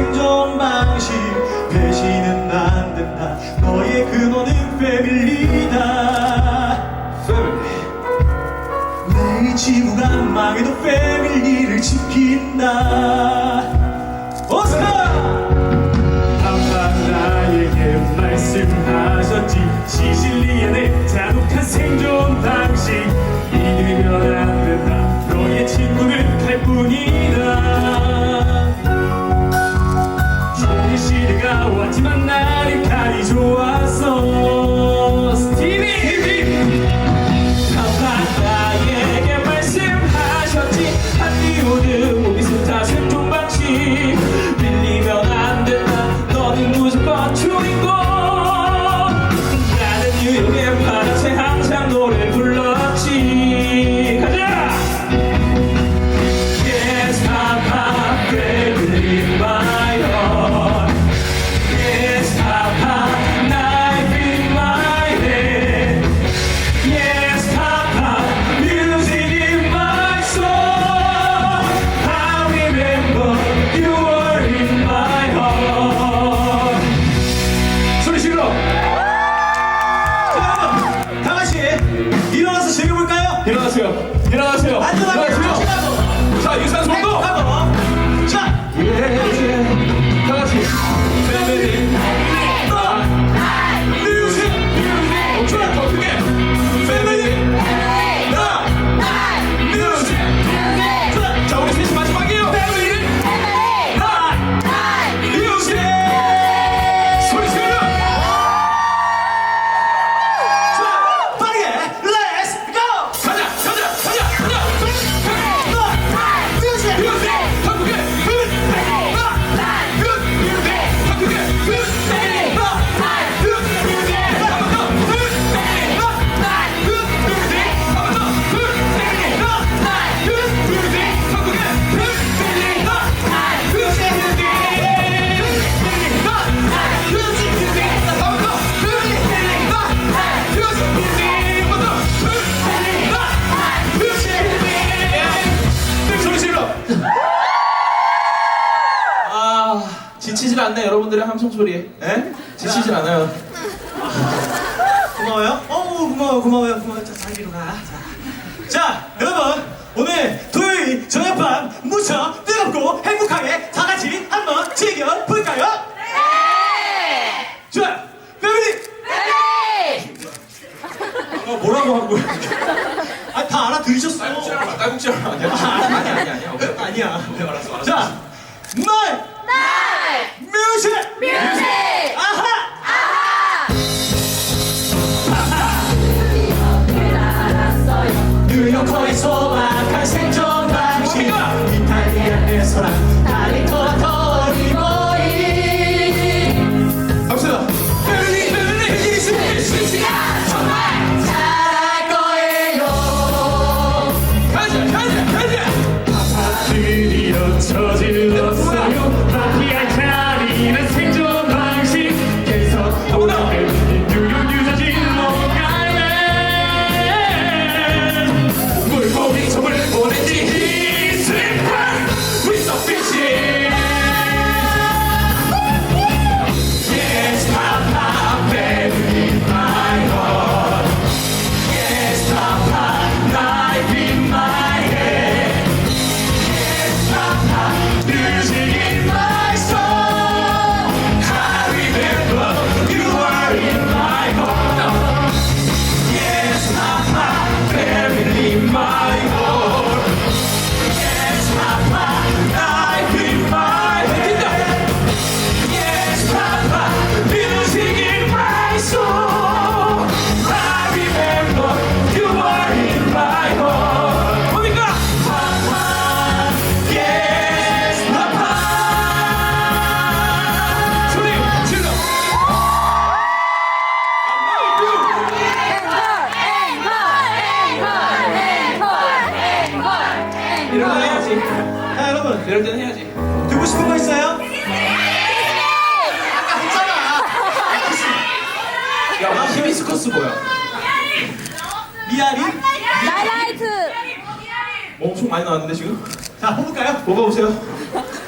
생존 방식 배신은 안 된다. 너의 근원은 패밀리다. 내 지구가 망해도 패밀리를 지킨다. 오스카! 항상 나에게 말씀하셨지. 않아요 여러분들의 함성 소리에 예? 에? 지치진 않아요 고마워요 어우 고마워요 고마워요 고마워요 자 자기로 가자 여러분 오늘 토요일 저녁 밤 무척 뜨겁고 행복하게 다 같이 한번 즐겨볼까요? 네! 좋아요 패밀리! 네! 어, 뭐라고 하고 아다 알아들으셨어요 딸꾹질 아니야? 뭐 엄청 많이 나왔는데 지금? 자, 뽑을까요? 뽑아보세요.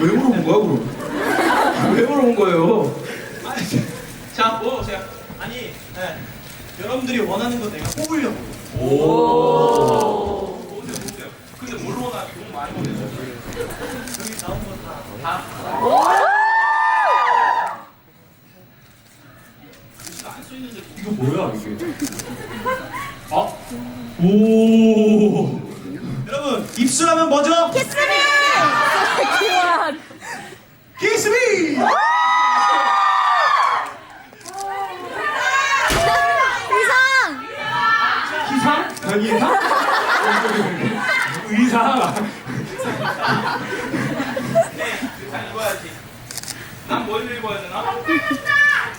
왜 물어본 거야 그럼? 왜 물어본 거예요? 자 뽑아보세요. 아니, 네. 여러분들이 원하는 거 내가 뽑으려고. 오. 뽑으세요 뽑으세요. 근데 뭘로 원하 너무 많이 보내죠. 여기 나온 거 다. 이거 뭐야 이게? 아? 오. 여러분, 입술하면 뭐죠? 교환. 키스미! 이상. 기상? 변기상? 의상. 네, 의상 입어야지. 난 뭘 입어야 되나?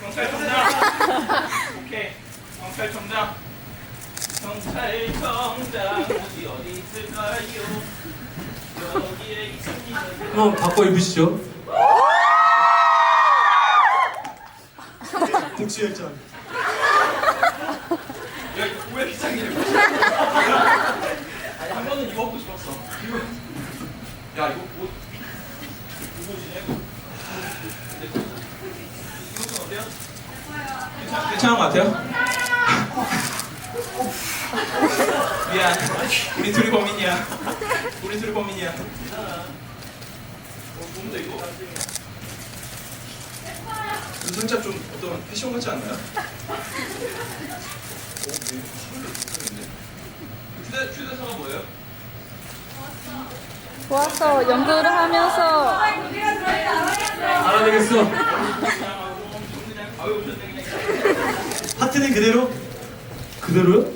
경찰 청장. 오케이. 경찰 청장. 경찰 청장 옷이 어디 있을까요? 여기에 있습니다. 한번 바꿔 입으시죠. 복수 열전. 야 이거 왜 기상이래? 아니 한 번은 입어보고 싶었어. 이거 야 이거 옷. 근데 이것은 어때요? 괜찮 괜찮은 것 같아요? 미안. 우리 둘이 범인이야. 우리 둘이 범인이야. 어, 뭔데 이거? 살짝 좀 어떤 패션 같지 않나요? 휴대, 휴대서가 뭐예요? 좋았어. 연구를 하면서 알아내겠어. 파트는 그대로? 그대로요?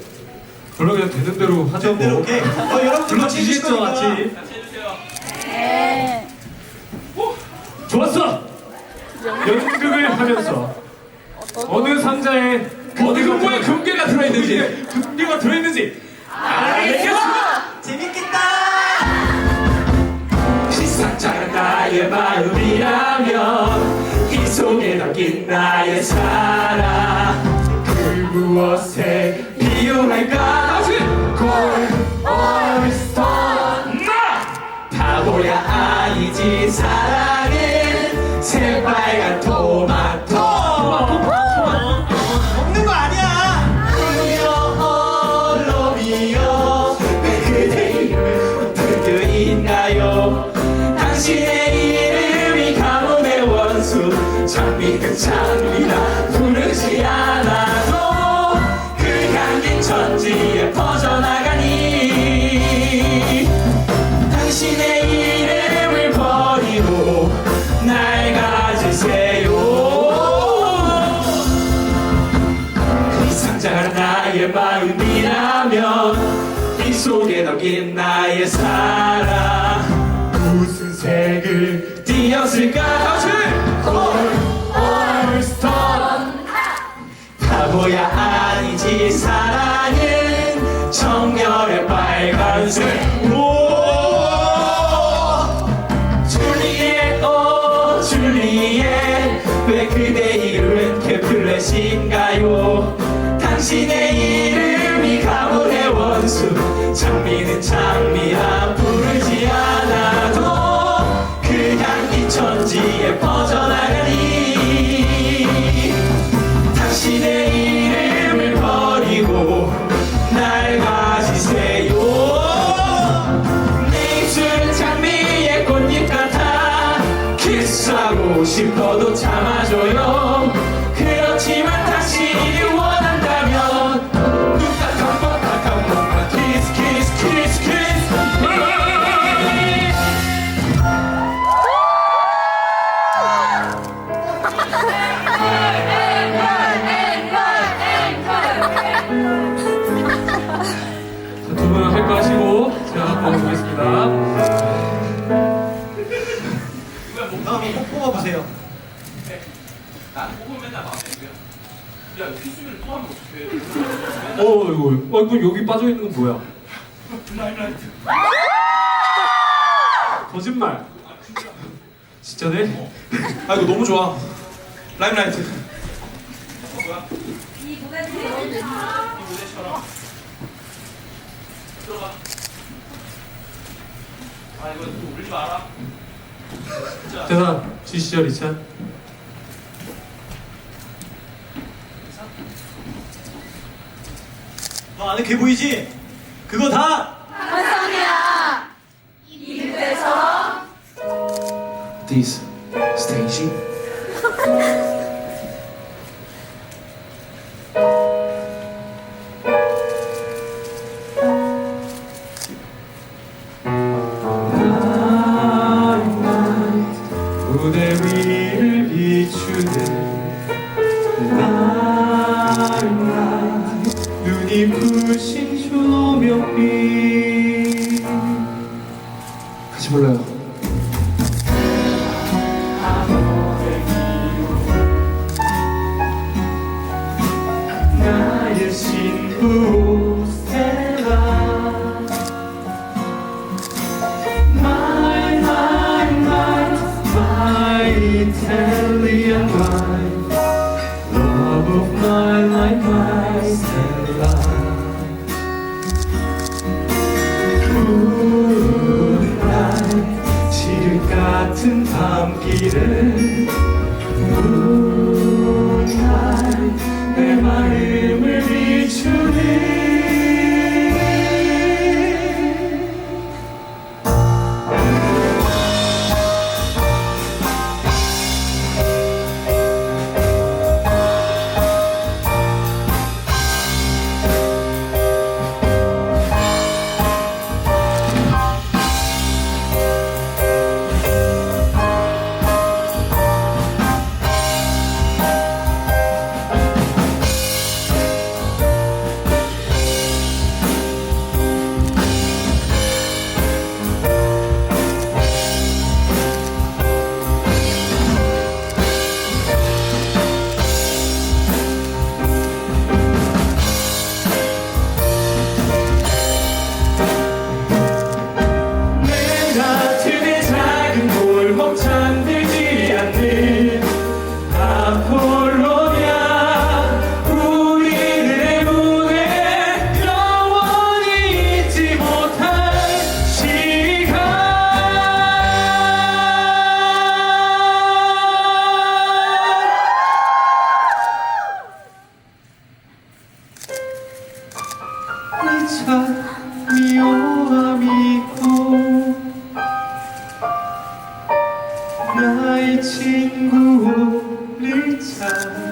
별로 그냥 되는 대로 하죠 뭐. 오케이. 어, 여러분들 같이 해주실 불러주시겠죠. 같이. 같이 해주세요. 네. 좋았어. 연극을 하면서 어느 상자에 어느 금고에 금괴가 들어있는지 금괴가 들어있는지 알겠어. 재밌겠다! 시상자가 나의 마음이라면 이 속에 담긴 나의 사랑 그 무엇에 비 유할까? 골 올스톤 나! 바보야 아니지 사랑은 새빨간 토마토! 먹는 거 아니야! 로미오 로미오 왜 그대 이름 들떠있나요? 당신의 이름이 가뭄의 원수. 장미는 장 나의 사랑 무슨 색을 띄었을까? 올스톤 바보야 아니지 사랑은 정열의 빨간색. 줄리엣 왜 그대 이름은 캐플렛인가요? 당신의 장미는 장미라 부르지 않아도 그 향기 천지에 퍼져나가니 당신의 이름을 버리고 날 가지세요. 내 입술은 장미의 꽃잎 같아 키스하고 싶어도 참아줘요 다음 꼭 뽑아보세요. 나는 뽑으면 맨날 마음에 들고요. 야, 이거 필수면 또 하면 어떡해. 어 이거 어 이거 여기 빠져 있는 건 뭐야 라임라이트. 거짓말 진짜네 아, 이거 너무 좋아. 라임라이트. 어, 뭐야? 이 무대처럼. 들어가. 아 이거 또 울지 마라. 대상 주시죠 리찬. 너 아는 개 보이지? 그거 다! This stage 무대 신부 스텔라 My, my, my, my Italian wife Love of my life, my Stella 지륵 같은 밤길을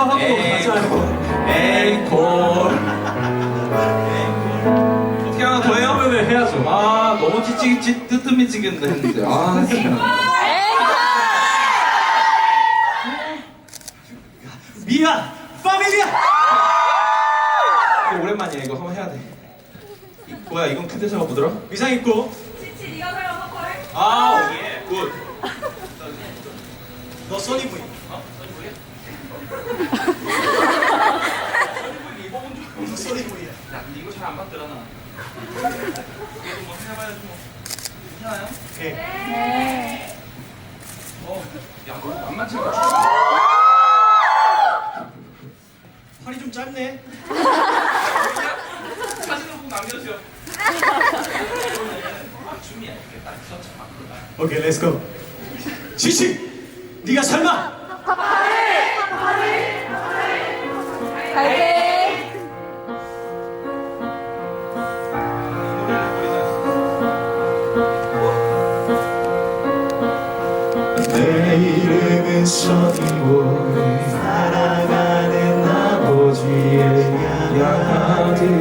하고 하고 앵콜. 어떻게 하나 더 해요? 그러면 해야죠 아 너무 찌찌찌 뜨뜻미지근데 했는데 아 진짜. 미야 파밀리아 오랜만이야 이거 한번 해야 돼. 이- 뭐야 이건 크대사가 뭐더라? 의상 입고 아 예, 굿. 너 써니브이 어? 써니보이? 써니보이 입어본 적 없어. 써니브이야 야, 근데 이거 잘 안 받더라 나. 그래도 뭐 해봐야지 뭐. 오케이 네. 어, 야, 너 만만치 않아. 팔이 좀 짧네 사진을 보고 남겨주세요. 서쳐 막 그러다. 오케이 렛츠고 지치 네가 설마 아버지의 양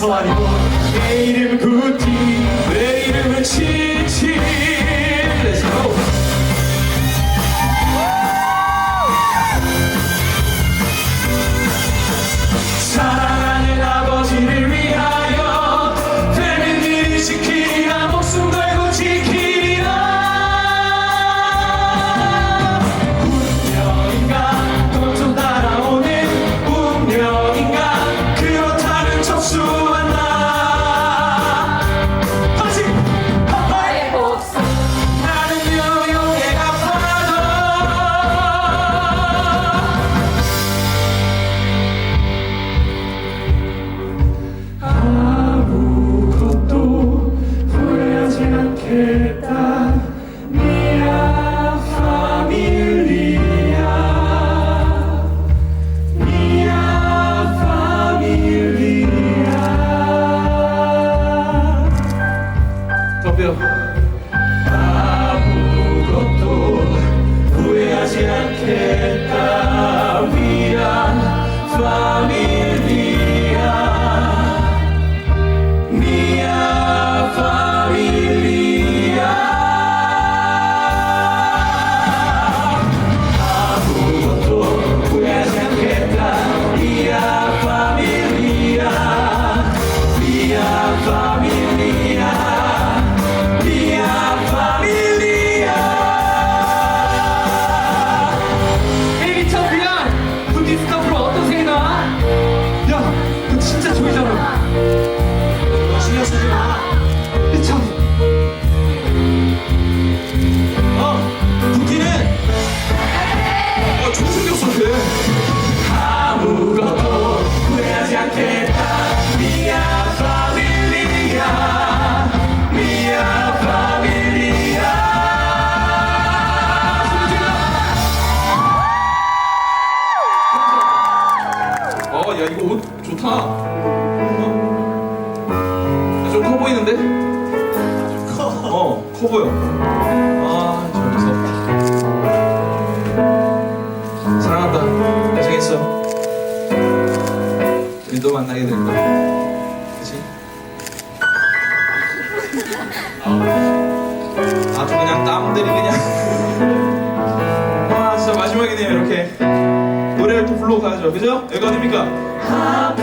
살이고 내일은 구티 내일은 지치 마지막이네요 이렇게 노래를 또 불러가죠 그죠? 여기 어디입니까? 아,